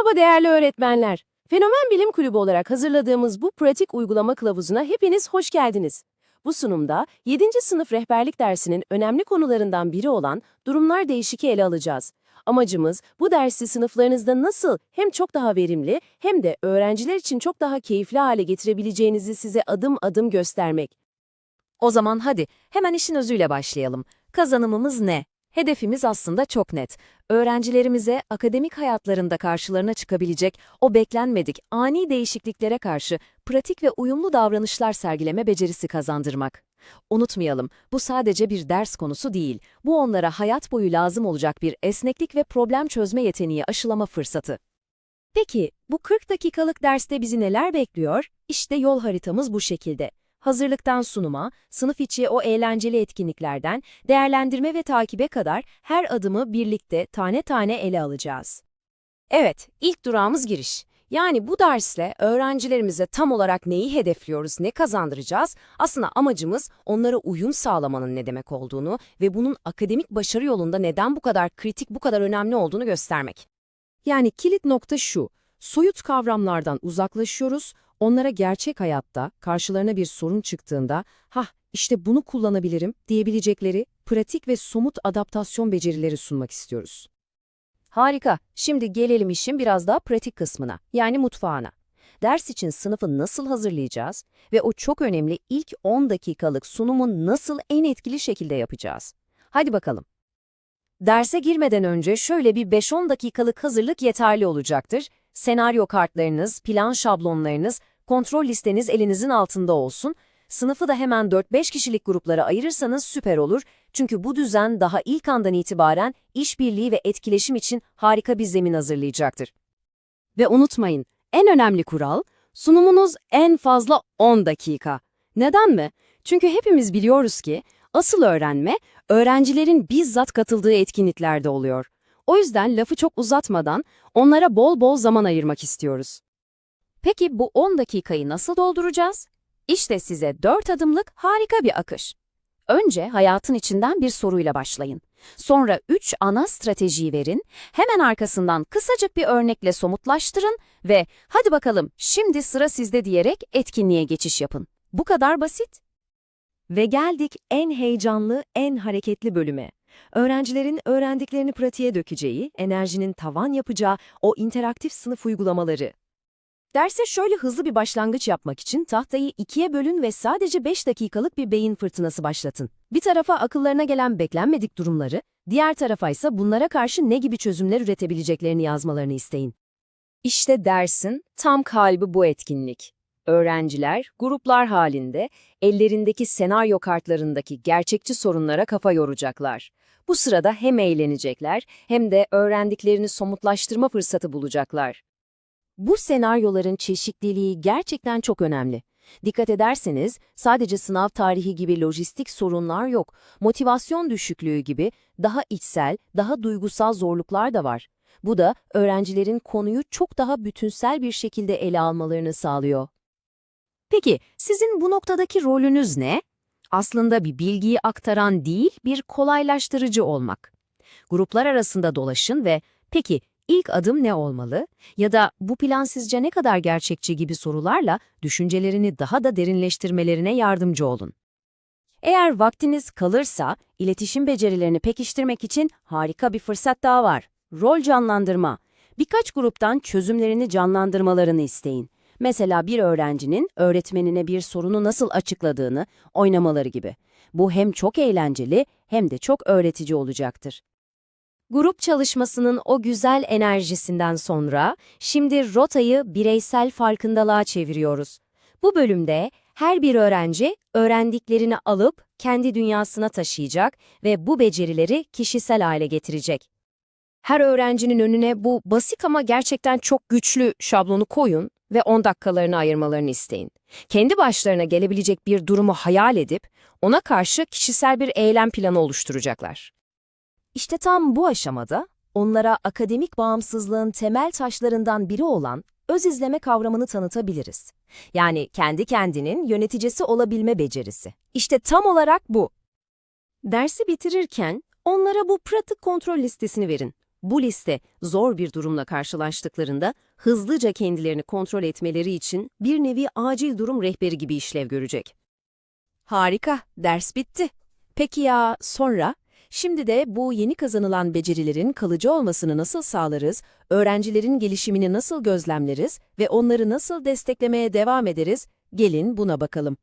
Merhaba değerli öğretmenler. Fenomen Bilim Kulübü olarak hazırladığımız bu pratik uygulama kılavuzuna hepiniz hoş geldiniz. Bu sunumda 7. sınıf rehberlik dersinin önemli konularından biri olan durumlar değişiki ele alacağız. Amacımız bu dersi sınıflarınızda nasıl hem çok daha verimli hem de öğrenciler için çok daha keyifli hale getirebileceğinizi size adım adım göstermek. O zaman hadi hemen işin özüyle başlayalım. Kazanımımız ne? Hedefimiz aslında çok net. Öğrencilerimize akademik hayatlarında karşılarına çıkabilecek o beklenmedik ani değişikliklere karşı pratik ve uyumlu davranışlar sergileme becerisi kazandırmak. Unutmayalım, bu sadece bir ders konusu değil. Bu onlara hayat boyu lazım olacak bir esneklik ve problem çözme yeteneği aşılama fırsatı. Peki bu 40 dakikalık derste bizi neler bekliyor? İşte yol haritamız bu şekilde. Hazırlıktan sunuma, sınıf içi o eğlenceli etkinliklerden, değerlendirme ve takibe kadar her adımı birlikte tane tane ele alacağız. Evet, ilk durağımız giriş. Yani bu dersle öğrencilerimize tam olarak neyi hedefliyoruz, ne kazandıracağız? Aslında amacımız onlara uyum sağlamanın ne demek olduğunu ve bunun akademik başarı yolunda neden bu kadar kritik, bu kadar önemli olduğunu göstermek. Yani kilit nokta şu, soyut kavramlardan uzaklaşıyoruz, onlara gerçek hayatta karşılarına bir sorun çıktığında, hah işte bunu kullanabilirim diyebilecekleri pratik ve somut adaptasyon becerileri sunmak istiyoruz. Harika. Şimdi gelelim işin biraz daha pratik kısmına, yani mutfağına. Ders için sınıfı nasıl hazırlayacağız ve o çok önemli ilk 10 dakikalık sunumu nasıl en etkili şekilde yapacağız? Hadi bakalım. Derse girmeden önce şöyle bir 5-10 dakikalık hazırlık yeterli olacaktır. Senaryo kartlarınız, plan şablonlarınız, kontrol listeniz elinizin altında olsun. Sınıfı da hemen 4-5 kişilik gruplara ayırırsanız süper olur. Çünkü bu düzen daha ilk andan itibaren işbirliği ve etkileşim için harika bir zemin hazırlayacaktır. Ve unutmayın, en önemli kural, sunumunuz en fazla 10 dakika. Neden mi? Çünkü hepimiz biliyoruz ki asıl öğrenme, öğrencilerin bizzat katıldığı etkinliklerde oluyor. O yüzden lafı çok uzatmadan onlara bol bol zaman ayırmak istiyoruz. Peki bu 10 dakikayı nasıl dolduracağız? İşte size 4 adımlık harika bir akış. Önce hayatın içinden bir soruyla başlayın. Sonra 3 ana stratejiyi verin, hemen arkasından kısacık bir örnekle somutlaştırın ve hadi bakalım şimdi sıra sizde diyerek etkinliğe geçiş yapın. Bu kadar basit. Ve geldik en heyecanlı, en hareketli bölüme. Öğrencilerin öğrendiklerini pratiğe dökeceği, enerjinin tavan yapacağı o interaktif sınıf uygulamaları. Derse şöyle hızlı bir başlangıç yapmak için tahtayı ikiye bölün ve sadece 5 dakikalık bir beyin fırtınası başlatın. Bir tarafa akıllarına gelen beklenmedik durumları, diğer tarafa ise bunlara karşı ne gibi çözümler üretebileceklerini yazmalarını isteyin. İşte dersin tam kalbi bu etkinlik. Öğrenciler, gruplar halinde, ellerindeki senaryo kartlarındaki gerçekçi sorunlara kafa yoracaklar. Bu sırada hem eğlenecekler hem de öğrendiklerini somutlaştırma fırsatı bulacaklar. Bu senaryoların çeşitliliği gerçekten çok önemli. Dikkat ederseniz sadece sınav tarihi gibi lojistik sorunlar yok, motivasyon düşüklüğü gibi daha içsel, daha duygusal zorluklar da var. Bu da öğrencilerin konuyu çok daha bütünsel bir şekilde ele almalarını sağlıyor. Peki sizin bu noktadaki rolünüz ne? Aslında bir bilgiyi aktaran değil, bir kolaylaştırıcı olmak. Gruplar arasında dolaşın ve peki İlk adım ne olmalı? Ya da bu plan sizce ne kadar gerçekçi gibi sorularla düşüncelerini daha da derinleştirmelerine yardımcı olun. Eğer vaktiniz kalırsa, iletişim becerilerini pekiştirmek için harika bir fırsat daha var. Rol canlandırma. Birkaç gruptan çözümlerini canlandırmalarını isteyin. Mesela bir öğrencinin öğretmenine bir sorunu nasıl açıkladığını oynamaları gibi. Bu hem çok eğlenceli hem de çok öğretici olacaktır. Grup çalışmasının o güzel enerjisinden sonra şimdi rotayı bireysel farkındalığa çeviriyoruz. Bu bölümde her bir öğrenci öğrendiklerini alıp kendi dünyasına taşıyacak ve bu becerileri kişisel hale getirecek. Her öğrencinin önüne bu basit ama gerçekten çok güçlü şablonu koyun ve 10 dakikalarını ayırmalarını isteyin. Kendi başlarına gelebilecek bir durumu hayal edip ona karşı kişisel bir eylem planı oluşturacaklar. İşte tam bu aşamada onlara akademik bağımsızlığın temel taşlarından biri olan öz izleme kavramını tanıtabiliriz. Yani kendi kendinin yöneticisi olabilme becerisi. İşte tam olarak bu. Dersi bitirirken onlara bu pratik kontrol listesini verin. Bu liste zor bir durumla karşılaştıklarında hızlıca kendilerini kontrol etmeleri için bir nevi acil durum rehberi gibi işlev görecek. Harika, ders bitti. Peki ya sonra? Şimdi de bu yeni kazanılan becerilerin kalıcı olmasını nasıl sağlarız, öğrencilerin gelişimini nasıl gözlemleriz ve onları nasıl desteklemeye devam ederiz? Gelin buna bakalım.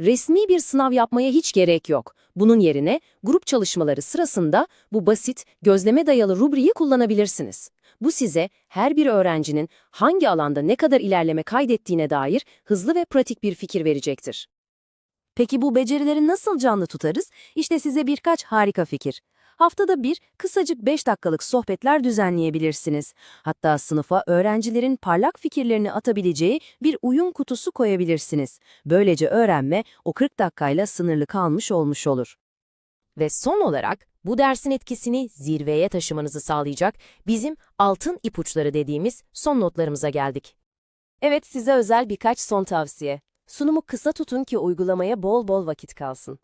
Resmi bir sınav yapmaya hiç gerek yok. Bunun yerine grup çalışmaları sırasında bu basit, gözleme dayalı rubriği kullanabilirsiniz. Bu size her bir öğrencinin hangi alanda ne kadar ilerleme kaydettiğine dair hızlı ve pratik bir fikir verecektir. Peki bu becerileri nasıl canlı tutarız? İşte size birkaç harika fikir. Haftada bir kısacık 5 dakikalık sohbetler düzenleyebilirsiniz. Hatta sınıfa öğrencilerin parlak fikirlerini atabileceği bir uyum kutusu koyabilirsiniz. Böylece öğrenme o 40 dakikayla sınırlı kalmış olmuş olur. Ve son olarak bu dersin etkisini zirveye taşımanızı sağlayacak bizim altın ipuçları dediğimiz son notlarımıza geldik. Evet size özel birkaç son tavsiye. Sunumu kısa tutun ki uygulamaya bol bol vakit kalsın.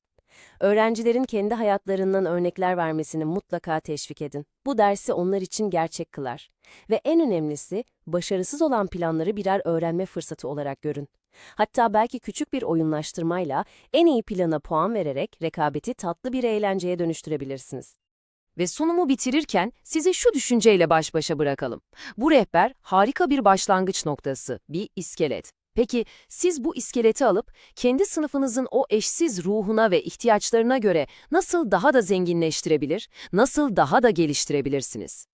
Öğrencilerin kendi hayatlarından örnekler vermesini mutlaka teşvik edin. Bu dersi onlar için gerçek kılar. Ve en önemlisi, başarısız olan planları birer öğrenme fırsatı olarak görün. Hatta belki küçük bir oyunlaştırmayla en iyi plana puan vererek rekabeti tatlı bir eğlenceye dönüştürebilirsiniz. Ve sunumu bitirirken sizi şu düşünceyle baş başa bırakalım. Bu rehber harika bir başlangıç noktası, bir iskelet. Peki siz bu iskeleti alıp kendi sınıfınızın o eşsiz ruhuna ve ihtiyaçlarına göre nasıl daha da zenginleştirebilir, nasıl daha da geliştirebilirsiniz?